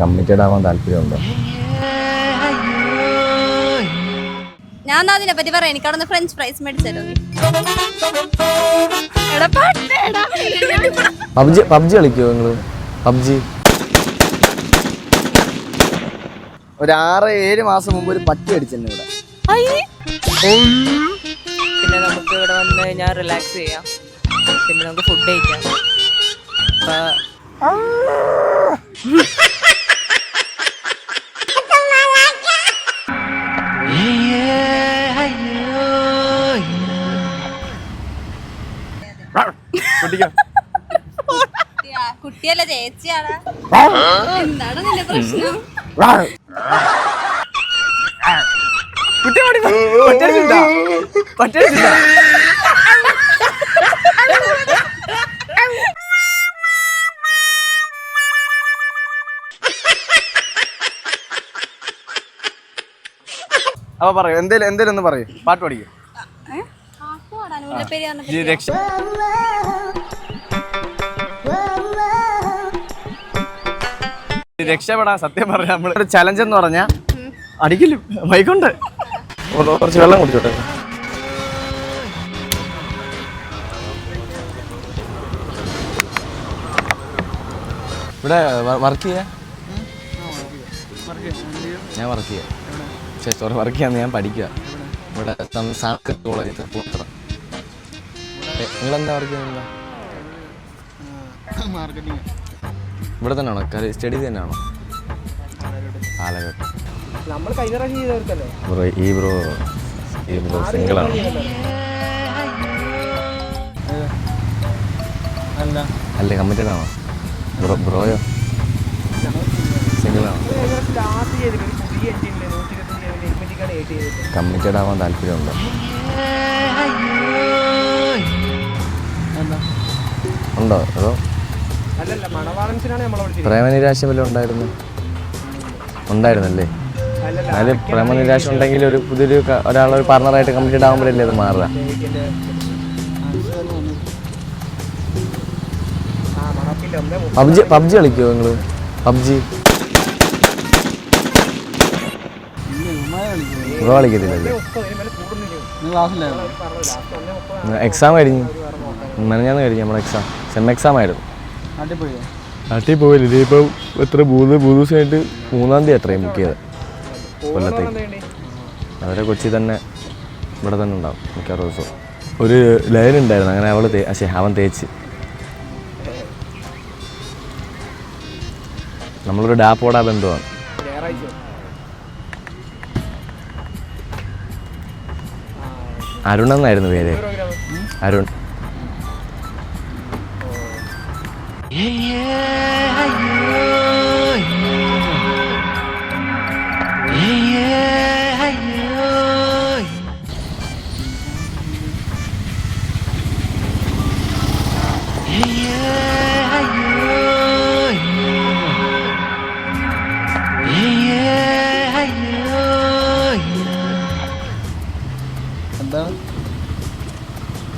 Committed ആവാൻ താല്പര്യമുണ്ടോ? ഞാൻ അതിനെ പറ്റി പറയാം. എനിക്ക് അവിടെ ഫ്രഞ്ച് ഫ്രൈസ് മേടിച്ചല്ലോ നീ എടാ പബ്ജി പബ്ജി കളിക്കുമോ നിങ്ങൾ പബ്ജി. ഒരു ആറ് ഏഴ് മാസം മുമ്പ് ഒരു പട്ടി അടിച്ചെന്നെ ഇവിടെ. അയ്യേ. പിന്നെ നമുക്ക് ഇവിടെ വന്ന് കഴിഞ്ഞാൽ റിലാക്സ് ചെയ്യാം. പിന്നെ നമുക്ക് ഫുഡ് കഴിക്കാം. എന്താണ് നിന്റെ പ്രശ്നം? അപ്പൊ പറയൂ എന്തേലും എന്തേലും ഒന്ന് പറയൂ. പാട്ട് പഠിക്കും രക്ഷ രക്ഷപ്പെടാൻ സത്യം പറഞ്ഞ നമ്മൾ ചലഞ്ച് എന്ന് പറഞ്ഞ അടിക്കില്ല മൈക്കുണ്ട്. കുറച്ച് വെള്ളം കുടിച്ചോട്ടെ. ഇവിടെ വർക്ക് ചെയ്യാ? ഞാൻ വർക്ക് ചെയ്യാം. പക്ഷേ സോറി വർക്ക് ചെയ്യാന്ന് ഞാൻ പഠിക്കുക ഇവിടെ കോളേജ് പൂത്ര നിങ്ങളെന്താ വർക്ക് ചെയ്യുന്നത്? ഇവിടെ തന്നെയാണോ? സ്റ്റഡി തന്നെയാണോ? ബ്രോ ഈ ബ്രോ ഈ ബ്രോ സിംഗിളാണോ അല്ല. കമ്മിറ്റഡ് ആണോ? ബ്രോ ബ്രോയോ? സിംഗിളാണോ കമ്മിറ്റഡ് ആവാൻ താല്പര്യമുണ്ടോ? ഉണ്ടോ അതോ? പ്രേമനിരാശ വല്ലതും ഉണ്ടായിരുന്നു? ഉണ്ടായിരുന്നല്ലേ? എന്നാലും പ്രേമനിരാശ ഉണ്ടെങ്കിൽ ഒരു പുതിയൊരു ഒരാളൊരു പാർട്ണറായിട്ട് കംപ്ലീറ്റ് ആകുമ്പോഴല്ലേ അത് മാറുക. പബ്ജി പബ്ജി കളിക്കുമോ നിങ്ങൾ പബ്ജി? കളിക്കത്തില്ലല്ലേ? എക്സാം കഴിഞ്ഞു. മെനഞ്ഞാന്ന് കഴിഞ്ഞു നമ്മുടെ എക്സാം സെം എക്സാം ആയിരുന്നു. നാട്ടിൽ പോയില്ല ഇതിപ്പോ എത്ര മൂന്ന് മൂന്ന് ദിവസമായിട്ട് മൂന്നാം തീയതി അത്രയും ബുക്ക് ചെയ്തത്. കൊല്ലത്തേക്ക്. അവരെ കൊച്ചി തന്നെ ഇവിടെ തന്നെ ഉണ്ടാവും മിക്കവാറും ദിവസവും. ഒരു ലൈൻ ഉണ്ടായിരുന്നു അങ്ങനെ അവൾ തേ പക്ഷേ അവൻ തേച്ച്. നമ്മളൊരു ഡാപ്പോടാ ഞായറാഴ്ച അരുൺ എന്നായിരുന്നു പേര്? അരുൺ.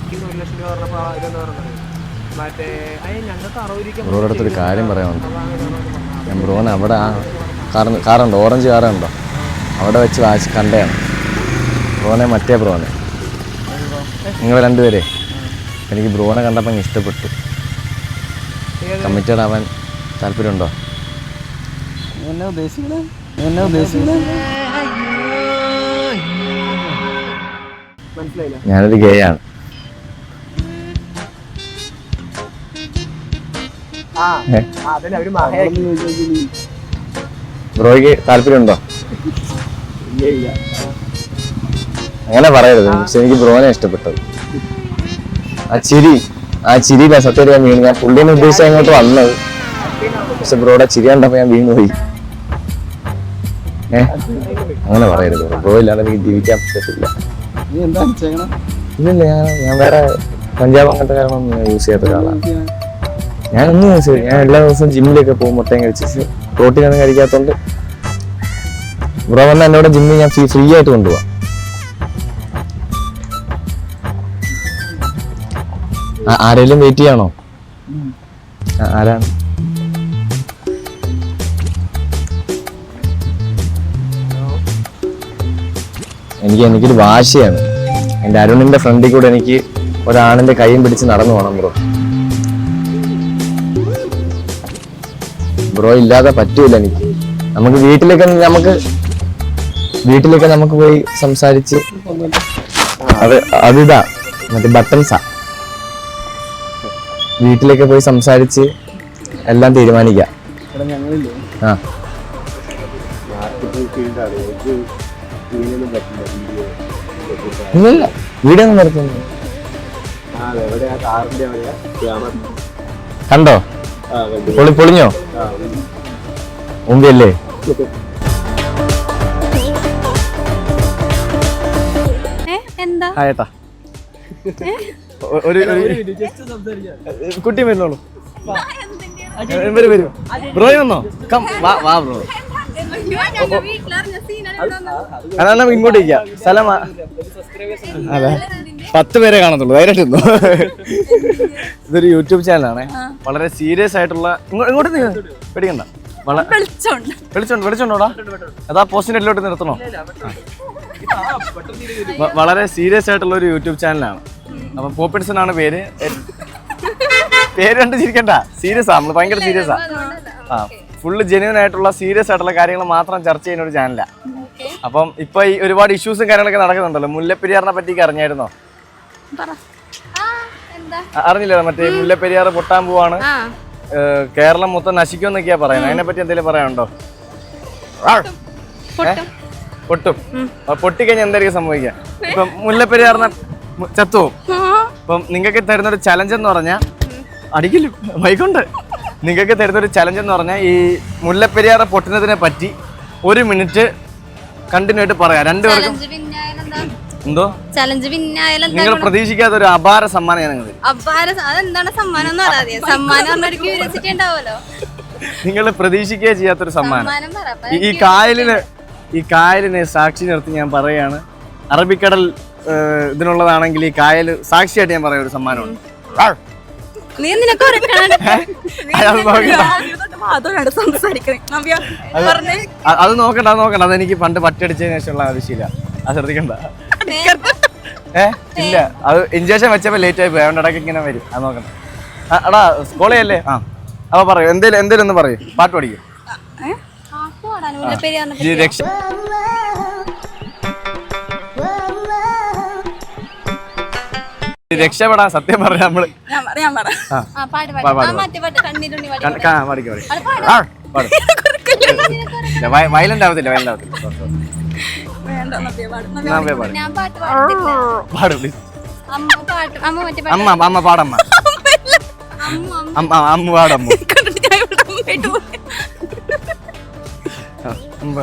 എനിക്ക് ഒരു ലക്ഷം രൂപ പറഞ്ഞപ്പോ ആ ഇതെന്ന് പറഞ്ഞത് ബ്രോയുടെ അടുത്തൊരു കാര്യം പറയാനുണ്ട് ഞാൻ ബ്രോനെ അവിടെ ആ കാർ കാറുണ്ട് ഓറഞ്ച് കാറുണ്ടോ? അവിടെ വെച്ച് വാച്ച് കണ്ടയാണ് ബ്രോനെ മറ്റേ ബ്രോനെ. നിങ്ങൾ രണ്ടുപേരെ. എനിക്ക് ബ്രോനെ കണ്ടപ്പോൾ അങ്ങ് ഇഷ്ടപ്പെട്ടു. കമ്മിറ്റഡ് ആവാൻ താല്പര്യമുണ്ടോ? എന്നെ ഉദ്ദേശിക്കണേ എന്നെ ഉദ്ദേശിക്കണേ മനസ്സിലായില്ല. ഞാനൊരു ഗേ ആണ് ബ്രോയ്ക്ക് താല്പര്യമുണ്ടോ? അങ്ങനെ പറയരുത്. എനിക്ക് ബ്രോനെ ഇഷ്ടപ്പെട്ടത് ആ ചിരി ആ ചിരിയില്ല സത്യം ഞാൻ വീണു. ഞാൻ പുള്ളിനെ ഉദ്ദേശിച്ച അങ്ങോട്ട് വന്നത്. പക്ഷെ ബ്രോയുടെ ചിരി കണ്ടപ്പോ ഞാൻ വീണു പോയി. ഏ? അങ്ങനെ പറയരുത് ബ്രോ. ഇല്ലാതെ എനിക്ക് ജീവിക്കാൻ പറ്റത്തില്ല. ഇല്ലില്ല ഞാൻ ഞാൻ വേറെ പഞ്ചാബ് അങ്ങനത്തെ കാരണം യൂസ് ചെയ്യാത്ത ഒരാളാണ് ഞാൻ ഒന്നും ഞാൻ എല്ലാ ദിവസവും ജിമ്മിലൊക്കെ പോകും മുട്ടയും കഴിച്ച് പ്രോട്ടീൻ ഒന്നും കഴിക്കാത്തോണ്ട്. ബ്രോ വന്ന എന്നോട് ജിമ്മിൽ ഞാൻ ഫ്രീ ആയിട്ട് കൊണ്ടുപോവാ. ആരെങ്കിലും വെയിറ്റ് ചെയ്യാണോ? ആരാണ്? എനിക്ക് എനിക്കൊരു വാശിയാണ്. എന്റെ അരുണിന്റെ ഫ്രണ്ടിൽ കൂടെ എനിക്ക് ഒരാണിന്റെ കൈയും പിടിച്ച് നടന്നു പോകണം ബ്രോ. ബ്രോ ഇല്ലാതെ പറ്റൂല എനിക്ക്. നമുക്ക് വീട്ടിലൊക്കെ നമുക്ക് വീട്ടിലൊക്കെ നമുക്ക് പോയി സംസാരിച്ച് അത് അതിതാ മറ്റേ ബട്ടൺസാ വീട്ടിലൊക്കെ പോയി സംസാരിച്ച് എല്ലാം തീരുമാനിക്കാം. ആ. ഇല്ലില്ല വീഡിയോ ഒന്നും നിർത്തുന്നു കണ്ടോ? പൊളി പൊളിഞ്ഞോ? മുമ്പല്ലേ ഏ എന്താ? ആയേട്ടാ ഒരു കുട്ടി വരുന്നോളൂ വരും വരും. ബ്രോ വന്നോ? കം വാ വാ ബ്രോ. ഞങ്ങൾ വീട്ടിലറിഞ്ഞ സീനാണ് അതാ നമുക്ക് ഇങ്ങോട്ട് ഇരിക്കാം. സ്ഥലം അതെ. പത്ത് പേരെ കാണത്തുള്ളൂ. ധൈര്യമായിട്ട് ഇരുന്നോ. ഇതൊരു യൂട്യൂബ് ചാനലാണ്. വളരെ സീരിയസ് ആയിട്ടുള്ള ഇങ്ങോ- ഇങ്ങോട്ട് പേടിക്കണ്ട. വെളിച്ചുണ്ട് വെളിച്ചുണ്ടോടാ അതാ പോസ്റ്റിന്റെ എല്ലോട്ട് നിർത്തണോ? വളരെ സീരിയസ് ആയിട്ടുള്ള ഒരു യൂട്യൂബ് ചാനലാണ്. അപ്പൊ പോപ്പിൻസൺ ആണ് പേര് പേര് കണ്ട് ചിരിക്കണ്ട. സീരിയസ് ആ നമ്മൾ ഭയങ്കര സീരിയസ്. ആ. ഫുള്ള് ജെന്യൂൻ ആയിട്ടുള്ള സീരിയസ് ആയിട്ടുള്ള കാര്യങ്ങൾ മാത്രം ചർച്ച ചെയ്യുന്ന ഒരു ചാനലാണ് അപ്പം ഇപ്പൊ ഈ ഒരുപാട് ഇഷ്യൂസും കാര്യങ്ങളൊക്കെ നടക്കുന്നുണ്ടല്ലോ. മുല്ലപ്പെരിയാറിനെ പറ്റി അറിഞ്ഞായിരുന്നോ? അറിഞ്ഞില്ല? മറ്റേ മുല്ലപ്പെരിയാർ പൊട്ടാൻ പോവാണ്. കേരളം മൊത്തം നശിക്കുമെന്നൊക്കെയാ പറയുന്നത്. അതിനെ പറ്റി എന്തെങ്കിലും പറയാനുണ്ടോ? പൊട്ടും. പൊട്ടിക്കഴിഞ്ഞാൽ എന്തായിരിക്കും സംഭവിക്കുക ഇപ്പൊ മുല്ലപ്പെരിയാറിനെ ചത്തു ചത്തുപോകും അപ്പം നിങ്ങൾക്ക് തരുന്ന ഒരു ചലഞ്ച് എന്ന് പറഞ്ഞാൽ അടിക്കില്ല? വൈകുണ്ട് നിങ്ങൾക്ക് തരുന്നൊരു ചലഞ്ച് എന്ന് പറഞ്ഞാൽ ഈ മുല്ലപ്പെരിയാറ് പൊട്ടുന്നതിനെ പറ്റി ഒരു മിനിറ്റ് കണ്ടിന്യൂ ആയിട്ട് പറയാം. രണ്ടുപേർക്കും എന്തോ? ചലഞ്ച് പിന്നായാലെന്താ നിങ്ങൾ പ്രതീക്ഷിക്കാത്ത ഒരു അപാര സമ്മാനം ഞാൻ അപാര അതെന്താണ് സമ്മാനം എന്ന് പറയാതെ സമ്മാനം പറഞ്ഞൊരു ക്യൂരിയോസിറ്റി ഉണ്ടാവുമല്ലോ. നിങ്ങൾ പ്രതീക്ഷിക്കുക ചെയ്യാത്തൊരു സമ്മാനം. ഈ- കായലിന് ഈ കായലിനെ സാക്ഷി നിർത്തി ഞാൻ പറയാണ് അറബിക്കടൽ ഇതിനുള്ളതാണെങ്കിൽ ഈ കായൽ സാക്ഷിയായിട്ട് ഞാൻ പറയാം ഒരു സമ്മാനമുണ്ട്. നീ നിനക്ക് അത് നോക്കണ്ട നോക്കണ്ട. അതെനിക്ക് പണ്ട് പറ്റടിച്ചതിന് ശേഷമുള്ള ആവശ്യമില്ല അത് ശ്രദ്ധിക്കണ്ട. ഏ? ഇല്ല. അത് ഇഞ്ചക്ഷൻ വെച്ചപ്പോ ലേറ്റ് ആയി പോയി. അവന്റെ ഇടയ്ക്ക് ഇങ്ങനെ വരും. അത് നോക്കണ്ട. അടാ എടാ സ്കൂളിയല്ലേ ആ. അപ്പൊ പറയൂ. എന്തേലും എന്തേലും ഒന്ന് പറയൂ. പാട്ട് പഠിക്കും. രക്ഷ അത് സത്യം ആ, നമ്മൾ വയലന്റ് ആവത്തില്ല വയലന്റ് ആവത്തില്ല. പാട്. അമ്മ പാടമ്മ. അമ്മ അമ്മ. അമ്മ,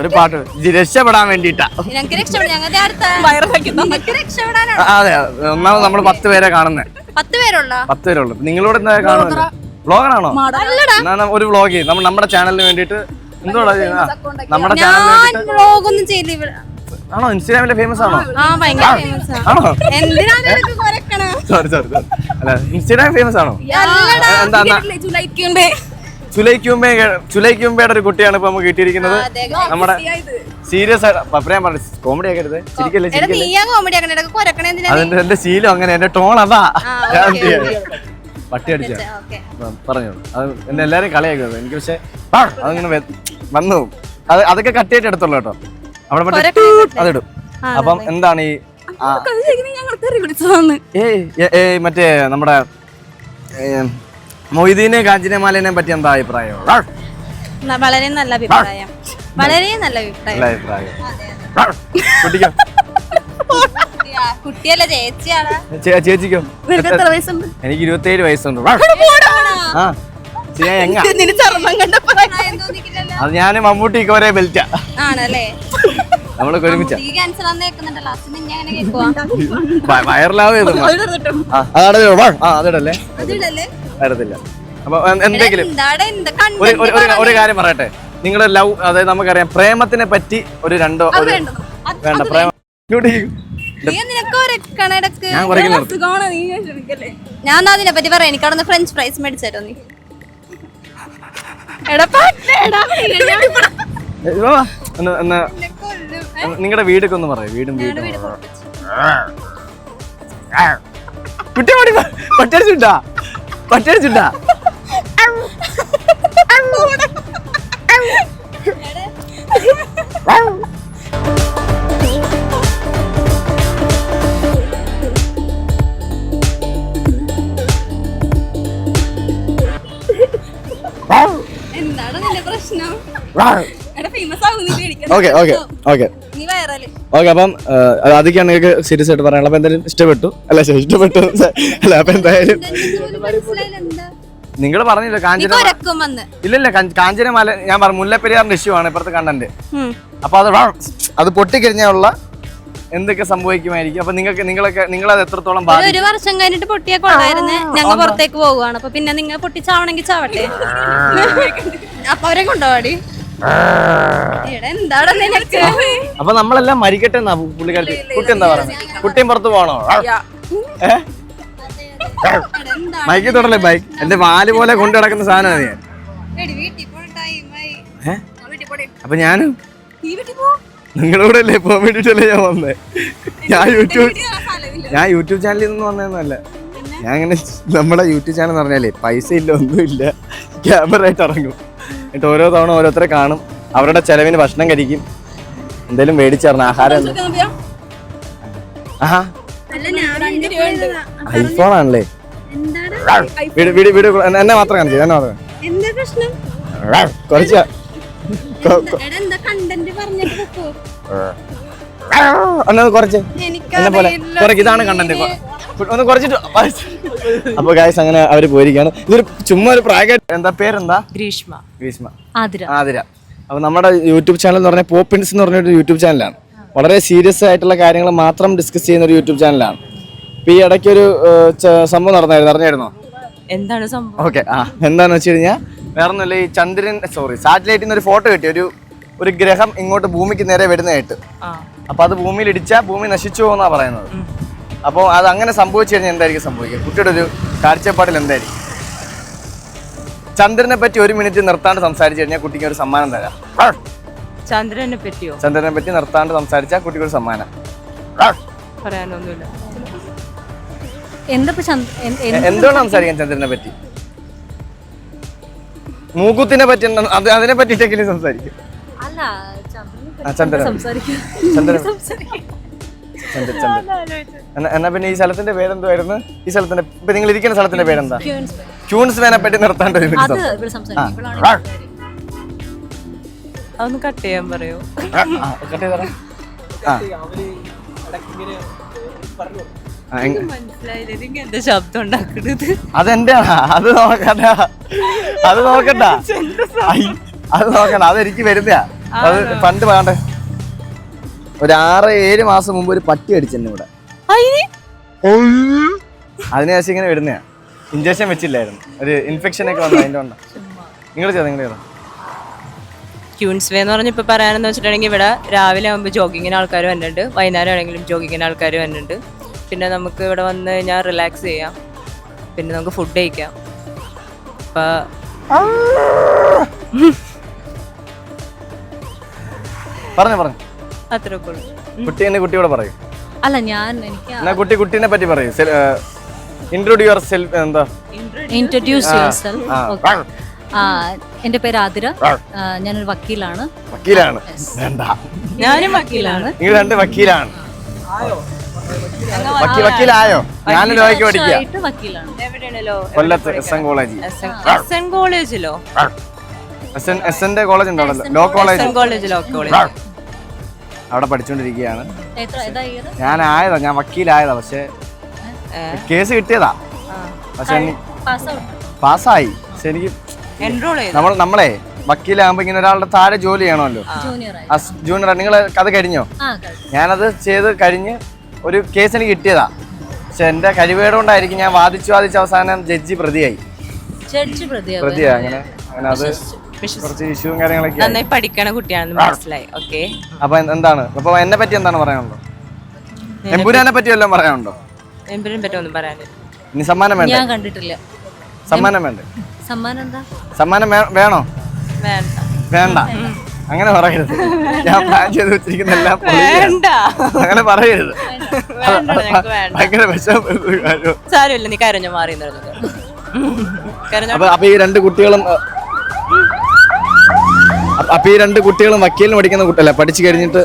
ഒരു പാട്ട് രക്ഷപ്പെടാൻ വേണ്ടിട്ടാ ഞങ്ങൾക്ക് രക്ഷപ്പെടാം ഞങ്ങളുടെ അടുത്ത. നിനക്ക് രക്ഷപ്പെടാനാണ്? അതെ ഒന്നാമത് നമ്മൾ പത്ത് പേരെ കാണുന്നത് പത്ത് പേരുള്ള? പത്ത് പേരേ ഉള്ളൂ നിങ്ങളോട് എന്താ കാണുന്നത്? വ്ളോഗറാണോ എന്നാ ഒരു വ്ളോഗ് ചെയ്യും. നമ്മൾ നമ്മുടെ ചാനലിന് വേണ്ടിട്ട് എന്തോടാ ചെയ്യുന്നത്? നമ്മുടെ ചാനലിന് ഞാൻ വ്ളോഗൊന്നും ചെയ്യില്ല ഇവിടെ. ആണോ? ഇൻസ്റ്റാഗ്രാമിലെ ഫേമസ് ആണോ? ആ ഭയങ്കര ഫേമസ് ആണോ? എന്തിനാണ് നിനക്ക് കുരക്കണ? സോറി സോറി അല്ല ഇൻസ്റ്റാഗ്രാം ഫേമസ് ആണോ? അല്ലടാ. എന്താ എന്നാ? ചുലൈക്കുമ്പേ ചുലൈക്കുമ്പേ ചുലൈക്കുമ്പയുടെ ഒരു കുട്ടിയാണ് ഇപ്പൊ നമുക്ക് കിട്ടിയിരിക്കുന്നത്. നമ്മുടെ സീരിയസ് ആയിട്ട് പപ്പരയാൻ പറഞ്ഞു കോമഡി ആക്കരുത് ചിരിക്കല്ലേ ചിരിക്കല്ലേ? അതിന്റെ എന്റെ ശീലം അങ്ങനെ എന്റെ ടോൺ അതാ. പട്ടി അടിച്ച. ഓക്കെ. പറഞ്ഞോളൂ. അത് എന്നെ എല്ലാരും കളിയാക്കുന്നത് എനിക്ക് പക്ഷെ അതങ്ങനെ വന്നു അത് അതൊക്കെ കട്ടിയായിട്ട് എടുത്തുള്ളൂ കേട്ടോ. അവിടെ മറ്റേ അതിടും. അപ്പം എന്താണ് ഈ ഏയ് മറ്റേ നമ്മുടെ മൊയ്തീനെ കാഞ്ചനമാലേനെ പറ്റി എന്താ അഭിപ്രായം? വളരെ നല്ല അഭിപ്രായം. വളരെ നല്ല അഭിപ്രായം. കുട്ടിക്കോ? കുട്ടിയല്ല ചേച്ചിയാണ് ചേച്ചിക്കോ? എനിക്ക് ഇരുപത്തേഴ് വയസ്സുണ്ട്. അത് ഞാൻ മമ്മൂട്ടിക്ക് ഒരേ ബെൽറ്റാ ആണല്ലേ? നമ്മളൊക്കെ ഒരുമിച്ച. ഈ ക്യാൻസർ അന്ന് കേൾക്കുന്നുണ്ട് ലാസ്റ്റ് നിന്നെ അങ്ങനെ കേൾക്കുവാ വയറിലാവേ ആ അതാണ് ആ അതിടല്ലേ? വരത്തില്ല. അപ്പൊ എന്തെങ്കിലും ഒരു കാര്യം പറയട്ടെ. നിങ്ങളുടെ ലവ് അതായത് നമുക്കറിയാം പ്രേമത്തിനെ പറ്റി ഒരു രണ്ടോ വേണ്ട? പ്രേമം ഞാൻ അതിനെ പറ്റി പറയാം. എനിക്ക് അവിടെ ഫ്രഞ്ച് ഫ്രൈസ് മേടിച്ചു തരോ നീ. എടാ നിങ്ങളുടെ വീടൊക്കെ ഒന്ന് പറയാം വീടും വീടും കുട്ടി മടി പറ്റടിച്ചിട്ടാ പറ്റടിച്ചിട്ടാ എന്താണ് നിന്റെ പ്രശ്നം? ഓക്കെ ഓക്കെ ഓക്കെ നീ വൈറൽ ഓക്കെ അപ്പം അതൊക്കെയാണ് നിങ്ങൾക്ക് സീരിയസ് ആയിട്ട് പറയാനുള്ളത്. അപ്പൊ എന്തായാലും ഇഷ്ടപ്പെട്ടു. അല്ല ശരി, ഇഷ്ടപ്പെട്ടു. അല്ല അപ്പൊ എന്തായാലും നിങ്ങൾ പറഞ്ഞില്ല കാഞ്ചന കൊരക്കും വന്ന്. ഇല്ലില്ല കാഞ്ച- കാഞ്ചനമാല ഞാൻ പറഞ്ഞു മുല്ലപ്പെരിയാറിന്റെ ഇഷ്യൂ ആണ് ഇപ്പുറത്തെ കണ്ടന്റ് ഉം. അപ്പൊ അത് വാ- അത് പൊട്ടിക്കഴിഞ്ഞുള്ള എന്തൊക്കെ സംഭവിക്കുമായിരിക്കും? അപ്പൊ നിങ്ങൾക്ക് നിങ്ങളൊക്കെ നിങ്ങൾ അത് എത്രത്തോളം ഒരു ബാധിക്കും? ഒരു വർഷം കഴിഞ്ഞിട്ട് പൊട്ടിയ കൊള്ളായിരുന്നു ഞങ്ങൾ പുറത്തേക്ക് പോവുകയാണ്. അപ്പൊ പിന്നെ നിങ്ങൾ പൊട്ടിച്ചാവണമെങ്കിൽ ചാവട്ടെ? അപ്പൊ അവരെ കൊണ്ടുപോവാടി. അപ്പൊ നമ്മളെല്ലാം മരിക്കട്ടെ എന്നാ പുള്ളിക്കാരത്തി? കുട്ടി എന്താ പറയുന്നത് കുട്ടിയും പുറത്ത് പോകണോ? ബൈക്കിൽ തൊടല്ലേ ബൈക്ക് എന്റെ വാൽ പോലെ കൊണ്ടു നടക്കുന്ന സാധനമാണ് ഞാൻ അപ്പൊ ഞാനും? നിങ്ങളുടെ അല്ലേ പോകാൻ വേണ്ടിട്ടല്ലേ ഞാൻ വന്നേ? ഞാൻ യൂട്യൂബ് ഞാൻ യൂട്യൂബ് ചാനലിൽ നിന്ന് വന്നതെന്നല്ല ഞാൻ അങ്ങനെ നമ്മളെ യൂട്യൂബ് ചാനൽ എന്ന് പറഞ്ഞാലേ പൈസ ഇല്ല ഒന്നുമില്ല. ക്യാമറ ആയിട്ട് ഇറങ്ങും. എന്നിട്ട് ഓരോ തവണ ഓരോരുത്തരെ കാണും. അവരുടെ ചെലവിന് ഭക്ഷണം കഴിക്കും. എന്തേലും മേടിച്ചറിഞ്ഞ ആഹാരം ആഹാ. ഐഫോൺ ആണല്ലേ? എന്താണ് വീട് വീട് വീട്. എന്നെ- മാത്രം കാണിച്ചു എന്നെ മാത്രം കുറച്ച് കുറച്ച്. എന്നെ പോലെ. ഇതാണ് കണ്ടന്റ് ഒന്ന് കുറച്ചിട്ട് അപ്പൊ ഗായ്സ് അങ്ങനെ അവർ പോയിരിക്കാണ് ഇതൊരു ചുമ്മാ ഒരു പ്രായ എന്താ പേരെന്താ? ഗ്രീഷ്മ. ഗ്രീഷ്മ. ആതിര. ആതിര. അപ്പോൾ നമ്മുടെ യൂട്യൂബ് ചാനൽ എന്ന് പറഞ്ഞാൽ പോപ്പിൻസ് എന്ന് പറഞ്ഞൊരു യൂട്യൂബ് ചാനലാണ് വളരെ സീരിയസ് ആയിട്ടുള്ള കാര്യങ്ങൾ മാത്രം ഡിസ്കസ് ചെയ്യുന്ന ഒരു യൂട്യൂബ് ചാനലാണ് ഇപ്പൊ ഈ ഇടയ്ക്ക് ഒരു സംഭവം നടന്നായിരുന്നു. അറിഞ്ഞായിരുന്നോ? എന്താണ് സംഭവം? ഓക്കെ ആ. എന്താണെന്ന് വെച്ച് കഴിഞ്ഞാൽ വേറെ ഒന്നുമില്ല ഈ ചന്ദ്രൻ സോറി സാറ്റലൈറ്റിൽ നിന്ന് ഒരു ഫോട്ടോ കിട്ടി. ഒരു ഒരു ഗ്രഹം ഇങ്ങോട്ട് ഭൂമിക്ക് നേരെ വരുന്നതായിട്ട്. അപ്പൊ അത് ഭൂമിയിൽ ഇടിച്ചാൽ ഭൂമി നശിച്ചു പോകുന്നാണ് പറയുന്നത്. അപ്പോൾ അത് അങ്ങനെ സംഭവിച്ചു കഴിഞ്ഞാൽ എന്തായിരിക്കും സംഭവിക്കുക? കുട്ടിയുടെ ഒരു കാഴ്ചപ്പാടിൽ എന്തായിരിക്കും? ചന്ദ്രനെ പറ്റി ഒരു മിനിറ്റ് നിർത്താണ്ട് സംസാരിച്ചു കഴിഞ്ഞാൽ കുട്ടിക്ക് ഒരു സമ്മാനം തരാം. ചന്ദ്രനെ പറ്റിയോ? ചന്ദ്രനെ പറ്റി നിർത്താണ്ട് സംസാരിച്ചാൽ കുട്ടിക്ക് ഒരു സമ്മാനം. പറയാനൊന്നുമില്ല. സംസാരിക്കാൻ ചന്ദ്രനെ പറ്റി? മൂക്കുത്തിനെ പറ്റി അതിനെ പറ്റിയിട്ടെങ്കിലും സംസാരിക്കും. ചന്ദ്രൻ ചന്ദ്രൻ ചന്ദ്രൻ ചന്ദ്രൻ എന്നാ- പിന്നെ ഈ സ്ഥലത്തിന്റെ പേരെന്തുവായിരുന്നു? ഈ സ്ഥലത്തിന്റെ ഇപ്പൊ നിങ്ങൾ ഇരിക്കുന്ന സ്ഥലത്തിന്റെ പേരെന്താ? ക്യൂൻസ് വേനെ പറ്റി നിർത്താണ്ട്. അതൊന്ന് കട്ട് ചെയ്യാൻ പറയോ. ആ. അതെന്റെ അത് നോക്കണ്ട. അത് നോക്കണ്ട. അത് നോക്കണ്ട. അതെനിക്ക് വരുന്നയാ. അത് പണ്ട് വേണ്ട? ഒരു ആറ് ഏഴ് മാസം മുമ്പ് ഒരു പട്ടി അടിച്ചെന്നെ ഇവിടെ. അതിനുശേഷം ഇങ്ങനെ വിടുന്ന ഇഞ്ചക്ഷൻ വെച്ചില്ലായിരുന്നു. ഒരു ഇൻഫെക്ഷൻ ഒക്കെ വന്നു അതിന്റെ കൊണ്ടാ. നിങ്ങൾ ചെയ്തോ നിങ്ങൾ ചെയ്തോ? ക്യൂൻസ് വേ എന്ന് പറഞ്ഞ ഇപ്പൊ പറയാനെന്ന് വെച്ചിട്ടുണ്ടെങ്കിൽ ഇവിടെ രാവിലെ ആകുമ്പോൾ ജോഗിങ്ങിന് ആൾക്കാർ വന്നിട്ടുണ്ട് വൈകുന്നേരം ആണെങ്കിലും ജോഗിങ്ങിന് ആൾക്കാർ വന്നിട്ടുണ്ട് പിന്നെ നമുക്ക് ഇവിടെ വന്ന് കഴിഞ്ഞാൽ റിലാക്സ് ചെയ്യാം. പിന്നെ നമുക്ക് ഫുഡ് കഴിക്കാം. അപ്പൊ പറഞ്ഞു പറഞ്ഞു. അത്രയൊക്കെ ഉള്ളൂ. കുട്ടി എന്നെ കുട്ടിയോട് പറയും. അല്ല ഞാൻ എനിക്ക് എന്നാ കുട്ടി കുട്ടീനെ പറ്റി പറയും. ഇൻട്രോഡ്യൂ യുവർ സെൽഫ് എന്താ? ഇൻട്രൊഡ്യൂസ് യുവർ സെൽഫ് ആ, എന്റെ പേര് ആതിര. ഞാനൊരു വക്കീലാണ്. വക്കീലാണ്. ഞാനും വക്കീലാണ്. നിങ്ങൾ രണ്ട് വക്കീലാണ്. വക്കീലായോ? പഠിക്കുക എവിടെയാണല്ലോ? കൊല്ലത്ത് S N college. S N കോളേജിലോ? S N S എന്റെ കോളേജ് ഉണ്ടല്ലോ ലോ കോളേജ്. കോളേജ് ലോ കോളേജിലോ കോളേജ് അവിടെ പഠിച്ചുകൊണ്ടിരിക്കുകയാണ് ഞാൻ ആയതാ ഞാൻ വക്കീലായതാ പക്ഷെ കേസ് കിട്ടിയതാ. പക്ഷെ പാസ്സായി. പക്ഷെ എനിക്ക് എൻറോൾ ചെയ്തു. നമ്മൾ നമ്മളെ വക്കീലാകുമ്പോ ഇങ്ങനെ ഒരാളുടെ താഴെ ജോലി ചെയ്യണമല്ലോ. ജൂനിയർ നിങ്ങൾ അത് കഴിഞ്ഞോ? ഞാനത് ചെയ്ത് കഴിഞ്ഞ് ഒരു കേസ് എനിക്ക് കിട്ടിയതാ. പക്ഷെ എന്റെ കഴിവേട് കൊണ്ടായിരിക്കും ഞാൻ വാദിച്ചു വാദിച്ച അവസാനം ജഡ്ജി പ്രതിയായി. പ്രതിയാ അങ്ങനെ അങ്ങനെ അത് കുറച്ച് ഇഷ്യൂവും കാര്യങ്ങളൊക്കെ നന്നായി പഠിക്കണ കുട്ടിയാണെന്ന് മനസ്സിലായി. ഓക്കെ അപ്പൊ എന്താണ്? അപ്പൊ എന്നെ പറ്റി എന്താണ് പറയാനുള്ളത്? എമ്പുരാനെ പറ്റി വല്ലതും പറയാനുണ്ടോ? എംപിനെ പറ്റി ഒന്നും പറയാനില്ല. ഇനി സമ്മാനം വേണ്ട? ഞാൻ കണ്ടിട്ടില്ല. സമ്മാനം വേണ്ട? സമ്മാനം എന്താ? സമ്മാനം വേണോ? വേണ്ട. വേണ്ട. അങ്ങനെ പറയരുത്. ഞാൻ പ്ലാൻ ചെയ്ത് വെച്ചിരിക്കുന്ന എല്ലാം വേണ്ട. അങ്ങനെ പറയരുത്. വേണ്ട ഞങ്ങൾക്ക് വേണ്ട. ഭയങ്കര ഒരു സാരമില്ല നീ കരഞ്ഞു മാറി അപ്പൊ ഈ രണ്ട് കുട്ടികളും അപ്പൊ- ഈ രണ്ട് കുട്ടികളും വക്കീലിന് പഠിക്കുന്ന കുട്ടിയല്ല പഠിച്ചു കഴിഞ്ഞിട്ട്.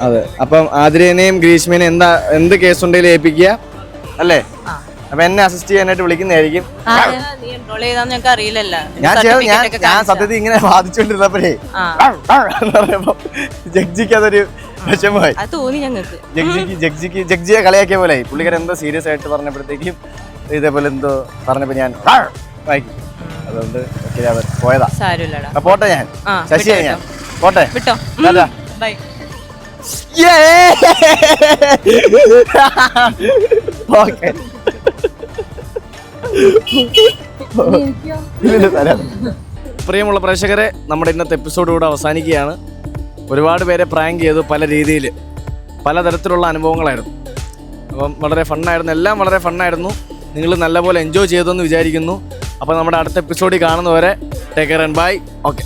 അതെ. അപ്പം ആതിരേനെയും ഗ്രീഷ്മേനെയും എന്താ എന്ത് കേസ് ഉണ്ടെങ്കിലും ഏൽപ്പിക്കുക അല്ലേ? അപ്പൊ എന്നെ അസിസ്റ്റ് ചെയ്യാനായിട്ട് വിളിക്കുന്നതായിരിക്കും. ഞങ്ങൾക്ക് അറിയില്ലല്ലോ. ഞാൻ ചെയ്ത ഞാൻ ഞാൻ സത്യത്തിൽ ഇങ്ങനെ വാദിച്ചുകൊണ്ടിരുന്നപ്പോഴേ ജഗ്ജിക്ക് അതൊരു വിഷമമായി. അത് തോന്നി ഞങ്ങൾക്ക്. ജഗ്ജിക്ക് ജഗ്ജിക്ക് ജഗ്ജിയെ കളിയാക്കിയ പോലെ പുള്ളിക്കാരൻ എന്തോ സീരിയസ് ആയിട്ട് പറഞ്ഞപ്പോഴത്തേക്കും ഇതേപോലെ എന്തോ പറഞ്ഞപ്പോ ഞാൻ വായിക്കും അതുകൊണ്ട് പോയതാ. സാരമില്ലടാ. പോട്ടെ ഞാൻ. ശശിയാ ഞാൻ പോട്ടെ. വിട്ടോ. ബൈ. ഓക്കെ. പ്രിയമുള്ള പ്രേക്ഷകരെ നമ്മുടെ ഇന്നത്തെ എപ്പിസോഡ് കൂടെ അവസാനിക്കുകയാണ്. ഒരുപാട് പേരെ പ്രാങ്ക് ചെയ്തു പല രീതിയിൽ. പലതരത്തിലുള്ള അനുഭവങ്ങളായിരുന്നു. അപ്പം വളരെ ഫണ്ണായിരുന്നു. എല്ലാം വളരെ ഫണ്ണായിരുന്നു. നിങ്ങൾ നല്ലപോലെ എൻജോയ് ചെയ്തെന്ന് വിചാരിക്കുന്നു. അപ്പോൾ നമ്മുടെ അടുത്ത എപ്പിസോഡിൽ കാണുന്നവരെ take care and bye okay